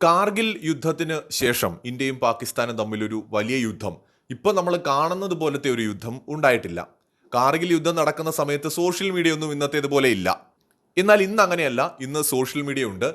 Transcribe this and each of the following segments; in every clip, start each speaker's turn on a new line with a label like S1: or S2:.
S1: കാർഗിൽ യുദ്ധത്തിന് ശേഷം ഇന്ത്യയും പാകിസ്ഥാനും തമ്മിലൊരു വലിയ യുദ്ധം. ഇപ്പോൾ നമ്മൾ കാണുന്നത് പോലത്തെ ഒരു യുദ്ധം ഉണ്ടായിട്ടില്ല. കാർഗിൽ യുദ്ധം നടക്കുന്ന സമയത്ത് സോഷ്യൽ മീഡിയ ഒന്നും ഇന്നത്തേതുപോലെ ഇല്ല. എന്നാൽ ഇന്ന് അങ്ങനെയല്ല. ഇന്ന് സോഷ്യൽ മീഡിയ ഉണ്ട്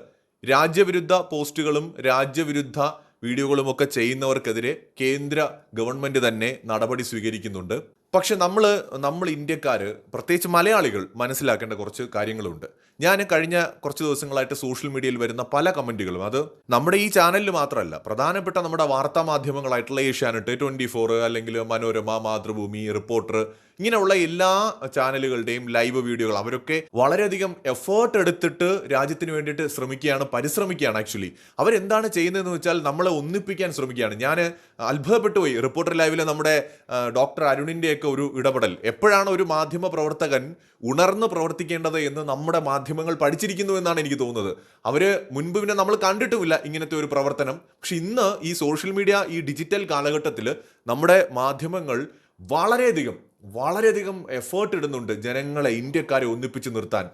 S1: രാജ്യവിരുദ്ധ പോസ്റ്റുകളും രാജ്യവിരുദ്ധ വീഡിയോകളും ഒക്കെ ചെയ്യുന്നവർക്കെതിരെ കേന്ദ്ര ഗവൺമെന്റ് തന്നെ നടപടി സ്വീകരിക്കുന്നുണ്ട്. പക്ഷെ നമ്മൾ നമ്മൾ ഇന്ത്യക്കാർ പ്രത്യേകിച്ച് മലയാളികൾ മനസ്സിലാക്കേണ്ട കുറച്ച് കാര്യങ്ങളുണ്ട്. ഞാൻ കഴിഞ്ഞ കുറച്ച് ദിവസങ്ങളായിട്ട് സോഷ്യൽ മീഡിയയിൽ വരുന്ന പല കമന്റുകളും. അത് നമ്മുടെ ഈ ചാനലിൽ മാത്രമല്ല പ്രധാനപ്പെട്ട നമ്മുടെ വാർത്താ മാധ്യമങ്ങളായിട്ടുള്ള ഏഷ്യാനെറ്റ് ട്വന്റി ഫോർ അല്ലെങ്കിൽ മനോരമ മാതൃഭൂമി റിപ്പോർട്ടർ ഇങ്ങനെയുള്ള എല്ലാ ചാനലുകളുടെയും ലൈവ് വീഡിയോകൾ അവരൊക്കെ വളരെയധികം എഫേർട്ട് എടുത്തിട്ട് രാജ്യത്തിന് വേണ്ടിയിട്ട് ശ്രമിക്കുകയാണ് പരിശ്രമിക്കുകയാണ് ആക്ച്വലി അവരെന്താണ് ചെയ്യുന്നതെന്ന് വെച്ചാൽ നമ്മളെ ഒന്നിപ്പിക്കാൻ ശ്രമിക്കുകയാണ്. ഞാൻ അത്ഭുതപ്പെട്ടു പോയി. റിപ്പോർട്ടർ ലൈവിലെ നമ്മുടെ ഡോക്ടർ അരുണിന്റെയൊക്കെ ഒരു ഇടപെടൽ. എപ്പോഴാണ് ഒരു മാധ്യമ പ്രവർത്തകൻ ഉണർന്ന് പ്രവർത്തിക്കേണ്ടത് എന്ന് നമ്മുടെ മാധ്യമങ്ങൾ പഠിച്ചിരിക്കുന്നു എന്നാണ് എനിക്ക് തോന്നുന്നത്. അവർ മുൻപ് പിന്നെ നമ്മൾ കണ്ടിട്ടുമില്ല ഇങ്ങനത്തെ ഒരു പ്രവർത്തനം. പക്ഷെ ഇന്ന് ഈ സോഷ്യൽ മീഡിയ ഈ ഡിജിറ്റൽ കാലഘട്ടത്തിൽ നമ്മുടെ മാധ്യമങ്ങൾ വളരെയധികം വളരെയധികം എഫേർട്ട് ഇടുന്നുണ്ട് ജനങ്ങളെ ഇന്ത്യക്കാരെ ഒന്നിപ്പിച്ച് നിർത്താൻ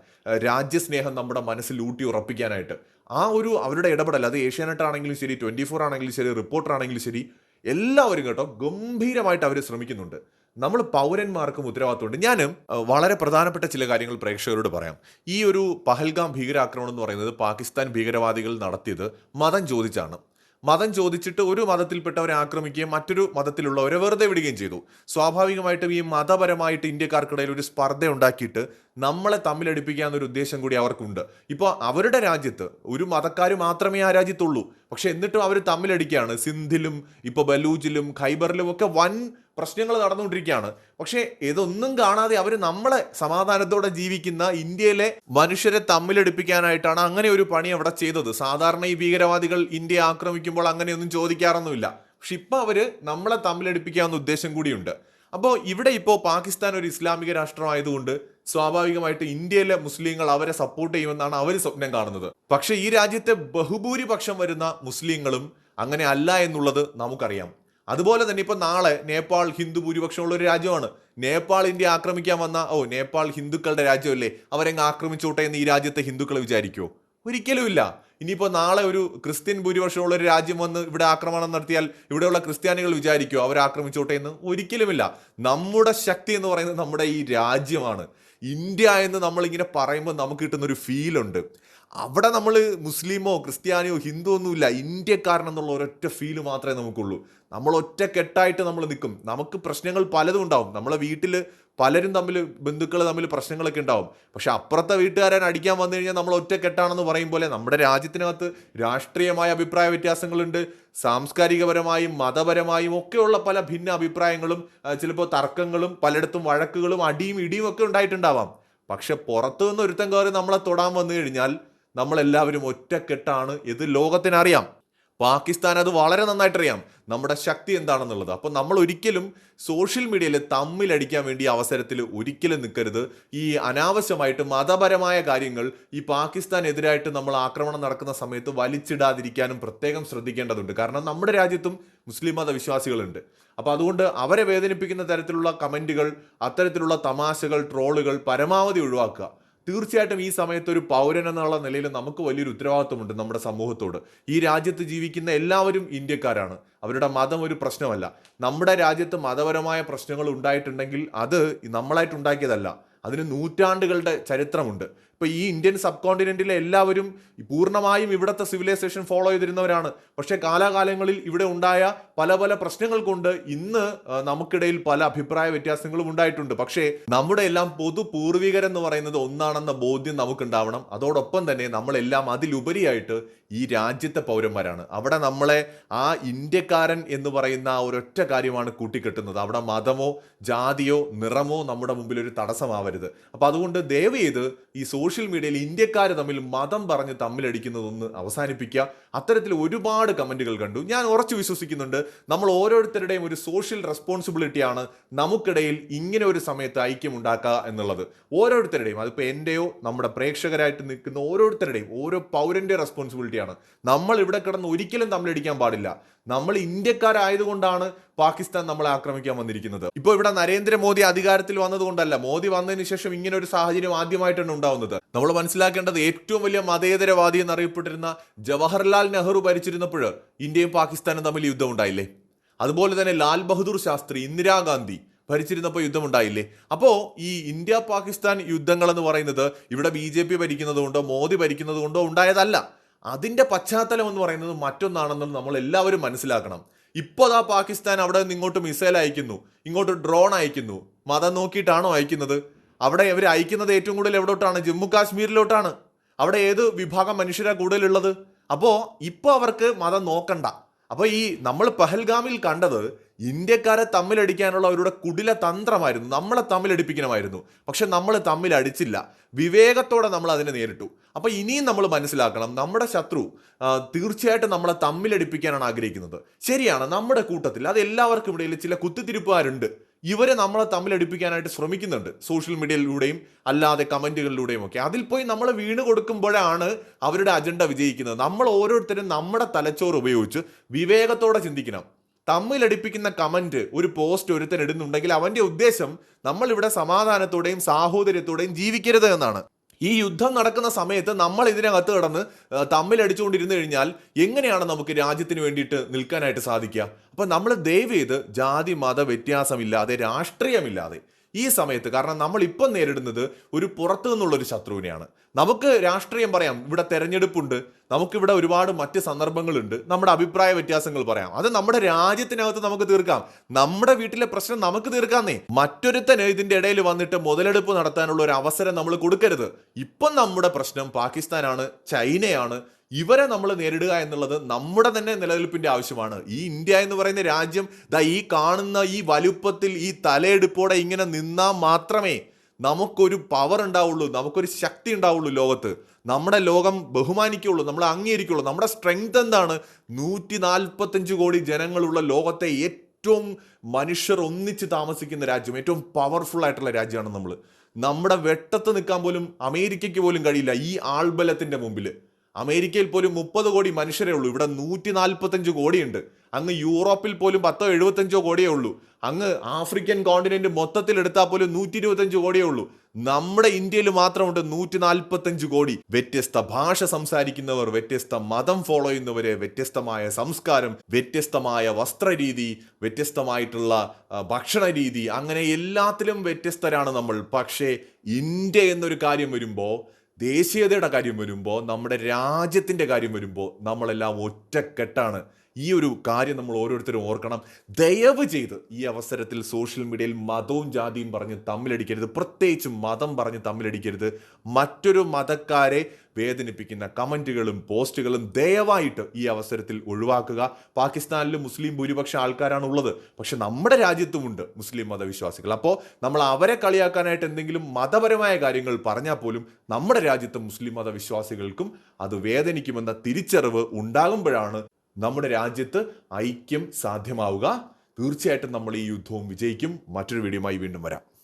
S1: രാജ്യസ്നേഹം നമ്മുടെ മനസ്സിൽ ഊട്ടി ഉറപ്പിക്കാനായിട്ട്. ആ ഒരു അവരുടെ ഇടപെടൽ അത് ഏഷ്യാനെറ്റ് ആണെങ്കിലും ശരി ട്വന്റി ഫോർ ആണെങ്കിലും ശരി റിപ്പോർട്ടർ ആണെങ്കിലും ശരി എല്ലാവരും കേട്ടോ ഗംഭീരമായിട്ട് അവർ ശ്രമിക്കുന്നുണ്ട്. നമ്മൾ പൗരന്മാർക്കും ഉത്തരവാദിത്തമുണ്ട്. ഏഹ്, വളരെ പ്രധാനപ്പെട്ട ചില കാര്യങ്ങൾ പ്രേക്ഷകരോട് പറയാം. ഈ ഒരു പഹൽഗാം ഭീകരാക്രമണം എന്ന് പറയുന്നത് പാകിസ്ഥാൻ ഭീകരവാദികൾ നടത്തിയത് മതം ചോദിച്ചാണ്. മതം ചോദിച്ചിട്ട് ഒരു മതത്തിൽപ്പെട്ടവരെ ആക്രമിക്കുകയും മറ്റൊരു മതത്തിലുള്ളവരെ വെറുതെ വിടുകയും ചെയ്തു. സ്വാഭാവികമായിട്ടും ഈ മതപരമായിട്ട് ഇന്ത്യക്കാർക്കിടയിൽ ഒരു സ്പർദ്ധ ഉണ്ടാക്കിയിട്ട് നമ്മളെ തമ്മിലടിപ്പിക്കാന്നൊരു ഉദ്ദേശം കൂടി അവർക്കുണ്ട്. ഇപ്പോൾ അവരുടെ രാജ്യത്ത് ഒരു മതക്കാർ മാത്രമേ ആ രാജ്യത്തുള്ളൂ. പക്ഷെ എന്നിട്ടും അവർ തമ്മിലടിക്കുകയാണ്. സിന്ധിലും ഇപ്പോൾ ബലൂജിലും ഖൈബറിലും ഒക്കെ വൻ പ്രശ്നങ്ങൾ നടന്നുകൊണ്ടിരിക്കുകയാണ്. പക്ഷേ ഇതൊന്നും കാണാതെ അവർ നമ്മളെ സമാധാനത്തോടെ ജീവിക്കുന്ന ഇന്ത്യയിലെ മനുഷ്യരെ തമ്മിലടിപ്പിക്കാനായിട്ടാണ് അങ്ങനെ ഒരു പണി അവിടെ ചെയ്തത്. സാധാരണ ഈ ഭീകരവാദികൾ ഇന്ത്യയെ ആക്രമിക്കുമ്പോൾ അങ്ങനെയൊന്നും ചോദിക്കാറൊന്നുമില്ല. പക്ഷെ ഇപ്പം അവർ നമ്മളെ തമ്മിലടിപ്പിക്കാവുന്ന ഉദ്ദേശം കൂടിയുണ്ട്. അപ്പോൾ ഇവിടെ ഇപ്പോൾ പാകിസ്ഥാൻ ഒരു ഇസ്ലാമിക രാഷ്ട്രമായതുകൊണ്ട് സ്വാഭാവികമായിട്ട് ഇന്ത്യയിലെ മുസ്ലിങ്ങൾ അവരെ സപ്പോർട്ട് ചെയ്യുമെന്നാണ് അവർ സ്വപ്നം കാണുന്നത്. പക്ഷെ ഈ രാജ്യത്തെ ബഹുഭൂരിപക്ഷം വരുന്ന മുസ്ലിങ്ങളും അങ്ങനെ അല്ല എന്നുള്ളത് നമുക്കറിയാം. അതുപോലെ തന്നെ ഇപ്പൊ നാളെ നേപ്പാൾ ഹിന്ദു ഭൂരിപക്ഷമുള്ള ഒരു രാജ്യമാണ്. നേപ്പാൾ ഇന്ത്യ ആക്രമിക്കാൻ വന്ന ഓ നേപ്പാൾ ഹിന്ദുക്കളുടെ രാജ്യമല്ലേ? അവരെങ്ങ് ആക്രമിച്ചോട്ടെ എന്ന് ഈ രാജ്യത്തെ ഹിന്ദുക്കൾ വിചാരിക്കുമോ ഒരിക്കലുമില്ല. ഇനിയിപ്പോൾ നാളെ ഒരു ക്രിസ്ത്യൻ ഭൂരിപക്ഷമുള്ള ഒരു രാജ്യം വന്ന് ഇവിടെ ആക്രമണം നടത്തിയാൽ ഇവിടെയുള്ള ക്രിസ്ത്യാനികൾ വിചാരിക്കുമോ അവർ ആക്രമിച്ചോട്ടെ എന്ന്? ഒരിക്കലുമില്ല. നമ്മുടെ ശക്തി എന്ന് പറയുന്നത് നമ്മുടെ ഈ രാജ്യമാണ്. ഇന്ത്യ എന്ന് നമ്മളിങ്ങനെ പറയുമ്പോൾ നമുക്ക് കിട്ടുന്നൊരു ഫീലുണ്ട് അവിടെ നമ്മൾ മുസ്ലിമോ ക്രിസ്ത്യാനിയോ ഹിന്ദു ഒന്നുമില്ല. ഇന്ത്യക്കാരനെന്നുള്ള ഒരൊറ്റ ഫീൽ മാത്രമേ നമുക്കുള്ളൂ. നമ്മൾ ഒറ്റക്കെട്ടായിട്ട് നമ്മൾ നിൽക്കും. നമുക്ക് പ്രശ്നങ്ങൾ പലതും ഉണ്ടാവും. നമ്മളെ വീട്ടിൽ പലരും തമ്മിൽ ബന്ധുക്കൾ തമ്മിൽ പ്രശ്നങ്ങളൊക്കെ ഉണ്ടാവും. പക്ഷെ അപ്പുറത്തെ വീട്ടുകാരൻ അടിക്കാൻ വന്നു കഴിഞ്ഞാൽ നമ്മൾ ഒറ്റക്കെട്ടാണെന്ന് പറയും പോലെ നമ്മുടെ രാജ്യത്തിനകത്ത് രാഷ്ട്രീയമായ അഭിപ്രായ വ്യത്യാസങ്ങളുണ്ട്. സാംസ്കാരികപരമായും മതപരമായും ഒക്കെയുള്ള പല ഭിന്ന അഭിപ്രായങ്ങളും ചിലപ്പോൾ തർക്കങ്ങളും പലയിടത്തും വഴക്കുകളും അടിയും ഇടിയും ഒക്കെ ഉണ്ടായിട്ടുണ്ടാവാം. പക്ഷെ പുറത്തു നിന്ന് ഒരുത്തം കയറി നമ്മളെ തൊടാൻ വന്നു കഴിഞ്ഞാൽ നമ്മളെല്ലാവരും ഒറ്റക്കെട്ടാണ് ഇത് ലോകത്തിനറിയാം പാകിസ്ഥാൻ അത് വളരെ നന്നായിട്ടറിയാം. നമ്മുടെ ശക്തി എന്താണെന്നുള്ളത്. അപ്പോൾ നമ്മൾ ഒരിക്കലും സോഷ്യൽ മീഡിയയിൽ തമ്മിലടിക്കാൻ വേണ്ടി അവസരത്തിൽ ഒരിക്കലും നിൽക്കരുത്. ഈ അനാവശ്യമായിട്ട് മതപരമായ കാര്യങ്ങൾ ഈ പാകിസ്ഥാൻ എതിരായിട്ട് നമ്മൾ ആക്രമണം നടക്കുന്ന സമയത്ത് വലിച്ചിടാതിരിക്കാനും പ്രത്യേകം ശ്രദ്ധിക്കേണ്ടതുണ്ട്. കാരണം നമ്മുടെ രാജ്യത്തും മുസ്ലിം മത വിശ്വാസികളുണ്ട് അപ്പോൾ അതുകൊണ്ട് അവരെ വേദനിപ്പിക്കുന്ന തരത്തിലുള്ള കമന്റുകൾ അത്തരത്തിലുള്ള തമാശകൾ ട്രോളുകൾ പരമാവധി ഒഴിവാക്കുക. തീർച്ചയായിട്ടും ഈ സമയത്ത് ഒരു പൗരൻ എന്നുള്ള നിലയിൽ നമുക്ക് വലിയൊരു ഉത്തരവാദിത്വമുണ്ട് നമ്മുടെ സമൂഹത്തോട്. ഈ രാജ്യത്ത് ജീവിക്കുന്ന എല്ലാവരും ഇന്ത്യക്കാരാണ്. അവരുടെ മതം ഒരു പ്രശ്നമല്ല. നമ്മുടെ രാജ്യത്ത് മതപരമായ പ്രശ്നങ്ങൾ ഉണ്ടായിട്ടുണ്ടെങ്കിൽ അത് നമ്മളായിട്ട് ഉണ്ടാക്കിയതല്ല. അതിന് നൂറ്റാണ്ടുകളുടെ ചരിത്രമുണ്ട്. ഇപ്പോൾ ഈ ഇന്ത്യൻ സബ് കോണ്ടിനെന്റിലെ എല്ലാവരും പൂർണമായും ഇവിടുത്തെ സിവിലൈസേഷൻ ഫോളോ ചെയ്തിരുന്നവരാണ്. പക്ഷേ കാലാകാലങ്ങളിൽ ഇവിടെ ഉണ്ടായ പല പല പ്രശ്നങ്ങൾ കൊണ്ട് ഇന്ന് നമുക്കിടയിൽ പല അഭിപ്രായ വ്യത്യാസങ്ങളും ഉണ്ടായിട്ടുണ്ട്. പക്ഷേ നമ്മുടെ എല്ലാം പൊതു പൂർവികരെന്ന് പറയുന്നത് ഒന്നാണെന്ന ബോധ്യം നമുക്കുണ്ടാവണം. അതോടൊപ്പം തന്നെ നമ്മളെല്ലാം അതിലുപരിയായിട്ട് ഈ രാജ്യത്തെ പൗരന്മാരാണ്. അവിടെ നമ്മളെ ആ ഇന്ത്യക്കാരൻ എന്ന് പറയുന്ന ഒരൊറ്റ കാര്യമാണ് കൂട്ടിക്കെട്ടുന്നത്. അവിടെ മതമോ ജാതിയോ നിറമോ നമ്മുടെ മുമ്പിൽ ഒരു തടസ്സമാവരുത്. അപ്പൊ അതുകൊണ്ട് ദയവ് ചെയ്ത് ഈ സോഷ്യൽ മീഡിയയിൽ ഇന്ത്യക്കാർ തമ്മിൽ മതം പറഞ്ഞ് തമ്മിലടിക്കുന്നതൊന്ന് അവസാനിപ്പിക്കുക. അത്തരത്തിൽ ഒരുപാട് കമന്റുകൾ കണ്ടു. ഞാൻ ഉറച്ചു വിശ്വസിക്കുന്നുണ്ട്. നമ്മൾ ഓരോരുത്തരുടെയും ഒരു സോഷ്യൽ റെസ്പോൺസിബിലിറ്റിയാണ് നമുക്കിടയിൽ ഇങ്ങനെ ഒരു സമയത്ത് ഐക്യം ഉണ്ടാക്കുക എന്നുള്ളത്. ഓരോരുത്തരുടെയും അതിപ്പോൾ എന്റെയോ നമ്മുടെ പ്രേക്ഷകരായിട്ട് നിൽക്കുന്ന ഓരോരുത്തരുടെയും ഓരോ പൗരന്റെ റെസ്പോൺസിബിലിറ്റിയാണ്. നമ്മൾ ഇവിടെ കിടന്ന് ഒരിക്കലും തമ്മിലടിക്കാൻ പാടില്ല. നമ്മൾ ഇന്ത്യക്കാരായതുകൊണ്ടാണ് പാകിസ്ഥാൻ നമ്മളെ ആക്രമിക്കാൻ വന്നിരിക്കുന്നത്. ഇപ്പോൾ ഇവിടെ നരേന്ദ്രമോദി അധികാരത്തിൽ വന്നതുകൊണ്ടല്ല മോദി വന്നതിന് ശേഷം ഇങ്ങനെ ഒരു സാഹചര്യം ആദ്യമായിട്ടാണ് ഉണ്ടാവുന്നത്. നമ്മൾ മനസ്സിലാക്കേണ്ടത് ഏറ്റവും വലിയ മതേതരവാദി എന്നറിയപ്പെട്ടിരുന്ന ജവഹർലാൽ നെഹ്റു ഭരിച്ചിരുന്നപ്പോൾ ഇന്ത്യയും പാകിസ്ഥാനും തമ്മിൽ യുദ്ധം ഉണ്ടായില്ലേ? അതുപോലെ തന്നെ ലാൽ ബഹദൂർ ശാസ്ത്രി ഇന്ദിരാഗാന്ധി ഭരിച്ചിരുന്നപ്പോൾ യുദ്ധമുണ്ടായില്ലേ അപ്പോൾ ഈ ഇന്ത്യ പാകിസ്ഥാൻ യുദ്ധങ്ങൾ എന്ന് പറയുന്നത് ഇവിടെ ബി ജെ പി ഭരിക്കുന്നത് കൊണ്ടോ മോദി ഭരിക്കുന്നത് കൊണ്ടോ ഉണ്ടായതല്ല. അതിന്റെ പശ്ചാത്തലം എന്ന് പറയുന്നത് മറ്റൊന്നാണെന്ന് നമ്മൾ എല്ലാവരും മനസ്സിലാക്കണം. ഇപ്പോൾ ആ പാകിസ്ഥാൻ അവിടെ നിന്ന് ഇങ്ങോട്ട് മിസൈൽ അയക്കുന്നു ഇങ്ങോട്ട് ഡ്രോൺ അയക്കുന്നു. മതം നോക്കിയിട്ടാണോ അയക്കുന്നത്? അവിടെ ഇവർ അയക്കുന്നത് ഏറ്റവും കൂടുതൽ എവിടോട്ടാണ്? ജമ്മു കാശ്മീരിലോട്ടാണ് അവിടെ ഏത് വിഭാഗം മനുഷ്യരാണ് കൂടുതലുള്ളത്? അപ്പോൾ ഇപ്പോൾ അവർക്ക് മതം നോക്കണ്ട. അപ്പോൾ ഈ നമ്മൾ പഹൽഗാമിൽ കണ്ടത് ഇന്ത്യക്കാരെ തമ്മിലടിക്കാനുള്ള അവരുടെ കുടില തന്ത്രമായിരുന്നു. നമ്മളെ തമ്മിലടിപ്പിക്കണമായിരുന്നു. പക്ഷെ നമ്മൾ തമ്മിൽ അടിച്ചില്ല. വിവേകത്തോടെ നമ്മൾ അതിനെ നേരിട്ടു. അപ്പോൾ ഇനിയും നമ്മൾ മനസ്സിലാക്കണം നമ്മുടെ ശത്രു തീർച്ചയായിട്ടും നമ്മളെ തമ്മിലടിപ്പിക്കാനാണ് ആഗ്രഹിക്കുന്നത്. ശരിയാണ് നമ്മുടെ കൂട്ടത്തിൽ അത് എല്ലാവർക്കും ഇടയിൽ ചില കുത്തിത്തിരിപ്പുകാരുണ്ട്. ഇവരെ നമ്മളെ തമ്മിലടിപ്പിക്കാനായിട്ട് ശ്രമിക്കുന്നുണ്ട് സോഷ്യൽ മീഡിയയിലൂടെയും അല്ലാതെ കമന്റുകളിലൂടെയും ഒക്കെ. അതിൽ പോയി നമ്മൾ വീണ് കൊടുക്കുമ്പോഴാണ് അവരുടെ അജണ്ട വിജയിക്കുന്നത്. നമ്മൾ ഓരോരുത്തരും നമ്മുടെ തലച്ചോറ് ഉപയോഗിച്ച് വിവേകത്തോടെ ചിന്തിക്കണം. തമ്മിലടിപ്പിക്കുന്ന കമന്റ് ഒരു പോസ്റ്റ് ഒരുത്തൻ ഇടുന്നുണ്ടെങ്കിൽ അവന്റെ ഉദ്ദേശം നമ്മളിവിടെ സമാധാനത്തോടെയും സാഹോദര്യത്തോടെയും ജീവിക്കരുത് എന്നാണ്. ഈ യുദ്ധം നടക്കുന്ന സമയത്ത് നമ്മൾ ഇതിനകത്ത് കിടന്ന് തമ്മിലടിച്ചുകൊണ്ടിരുന്നു കഴിഞ്ഞാൽ എങ്ങനെയാണ് നമുക്ക് രാജ്യത്തിന് വേണ്ടിയിട്ട് നിൽക്കാനായിട്ട് സാധിക്കുക? അപ്പം നമ്മൾ ദയവ് ചെയ്ത് ജാതി മത വ്യത്യാസമില്ലാതെ രാഷ്ട്രീയമില്ലാതെ ഈ സമയത്ത്. കാരണം നമ്മൾ ഇപ്പം നേരിടുന്നത് ഒരു പുറത്തു നിന്നുള്ള ഒരു ശത്രുവിനെയാണ്. നമുക്ക് രാഷ്ട്രീയം പറയാം. ഇവിടെ തെരഞ്ഞെടുപ്പുണ്ട്. നമുക്കിവിടെ ഒരുപാട് മറ്റ് സന്ദർഭങ്ങളുണ്ട്. നമ്മുടെ അഭിപ്രായ വ്യത്യാസങ്ങൾ പറയാം. അത് നമ്മുടെ രാജ്യത്തിനകത്ത് നമുക്ക് തീർക്കാം. നമ്മുടെ വീട്ടിലെ പ്രശ്നം നമുക്ക് തീർക്കാന്നേ. മറ്റൊരുത്തന് ഇതിന്റെ ഇടയിൽ വന്നിട്ട് മുതലെടുപ്പ് നടത്താനുള്ള ഒരു അവസരം നമ്മൾ കൊടുക്കരുത്. ഇപ്പം നമ്മുടെ പ്രശ്നം പാകിസ്ഥാനാണ് ചൈനയാണ് ഇവരെ നമ്മൾ നേരിടുക എന്നുള്ളത് നമ്മുടെ തന്നെ നിലനിൽപ്പിന്റെ ആവശ്യമാണ്. ഈ ഇന്ത്യ എന്ന് പറയുന്ന രാജ്യം ദാ ഈ കാണുന്ന ഈ വലുപ്പത്തിൽ ഈ തലയെടുപ്പോടെ ഇങ്ങനെ നിന്നാൽ മാത്രമേ നമുക്കൊരു പവർ ഉണ്ടാവുള്ളൂ നമുക്കൊരു ശക്തി ഉണ്ടാവുള്ളൂ ലോകത്ത്. നമ്മുടെ ലോകം ബഹുമാനിക്കുള്ളൂ നമ്മൾ അംഗീകരിക്കുള്ളൂ. നമ്മുടെ സ്ട്രെങ്ത് എന്താണ്? നൂറ്റി നാൽപ്പത്തഞ്ച് കോടി ജനങ്ങളുള്ള ലോകത്തെ ഏറ്റവും മനുഷ്യർ ഒന്നിച്ച് താമസിക്കുന്ന രാജ്യം ഏറ്റവും പവർഫുൾ ആയിട്ടുള്ള രാജ്യമാണ് നമ്മൾ നമ്മുടെ വെട്ടത്ത് നിൽക്കാൻ പോലും അമേരിക്കയ്ക്ക് പോലും കഴിയില്ല ഈ ആൾബലത്തിന്റെ മുമ്പിൽ അമേരിക്കയിൽ പോലും മുപ്പത് കോടി മനുഷ്യരേ ഉള്ളൂ. ഇവിടെ നൂറ്റി നാൽപ്പത്തഞ്ച് കോടിയുണ്ട്. അങ്ങ് യൂറോപ്പിൽ പോലും പത്തോ എഴുപത്തഞ്ചോ കോടിയേ ഉള്ളൂ. അങ്ങ് ആഫ്രിക്കൻ കോണ്ടിനെന്റ് മൊത്തത്തിൽ എടുത്താൽ പോലും നൂറ്റി ഇരുപത്തഞ്ച് കോടിയേ ഉള്ളൂ. നമ്മുടെ ഇന്ത്യയിൽ മാത്രമുണ്ട് നൂറ്റി നാൽപ്പത്തഞ്ച് കോടി. വ്യത്യസ്ത ഭാഷ സംസാരിക്കുന്നവർ വ്യത്യസ്ത മതം ഫോളോ ചെയ്യുന്നവര് വ്യത്യസ്തമായ സംസ്കാരം വ്യത്യസ്തമായ വസ്ത്രരീതി വ്യത്യസ്തമായിട്ടുള്ള ഭക്ഷണ രീതി അങ്ങനെ എല്ലാത്തിലും വ്യത്യസ്തരാണ് നമ്മൾ. പക്ഷേ ഇന്ത്യ എന്നൊരു കാര്യം വരുമ്പോൾ ദേശീയതയുടെ കാര്യം വരുമ്പോൾ നമ്മുടെ രാജ്യത്തിന്റെ കാര്യം വരുമ്പോൾ നമ്മളെല്ലാം ഒറ്റക്കെട്ടാണ്. ഈ ഒരു കാര്യം നമ്മൾ ഓരോരുത്തരും ഓർക്കണം. ദയവ് ചെയ്ത് ഈ അവസരത്തിൽ സോഷ്യൽ മീഡിയയിൽ മതവും ജാതിയും പറഞ്ഞ് തമ്മിലടിക്കരുത്. പ്രത്യേകിച്ചും മതം പറഞ്ഞ് തമ്മിലടിക്കരുത്. മറ്റൊരു മതക്കാരെ വേദനിപ്പിക്കുന്ന കമന്റുകളും പോസ്റ്റുകളും ദയവായിട്ട് ഈ അവസരത്തിൽ ഒഴിവാക്കുക. പാകിസ്ഥാനിൽ മുസ്ലിം ഭൂരിപക്ഷ ആൾക്കാരാണ് ഉള്ളത് പക്ഷെ നമ്മുടെ രാജ്യത്തുമുണ്ട് മുസ്ലിം മതവിശ്വാസികൾ. അപ്പോൾ നമ്മൾ അവരെ കളിയാക്കാനായിട്ട് എന്തെങ്കിലും മതപരമായ കാര്യങ്ങൾ പറഞ്ഞാൽ പോലും നമ്മുടെ രാജ്യത്തെ മുസ്ലിം മതവിശ്വാസികൾക്കും അത് വേദനിക്കുമെന്ന തിരിച്ചറിവ് ഉണ്ടാകുമ്പോഴാണ് നമ്മുടെ രാജ്യത്ത് ഐക്യം സാധ്യമാവുക. തീർച്ചയായിട്ടും നമ്മൾ ഈ യുദ്ധവും വിജയിക്കും. മറ്റൊരു വീഡിയോയുമായി വീണ്ടും വരാം.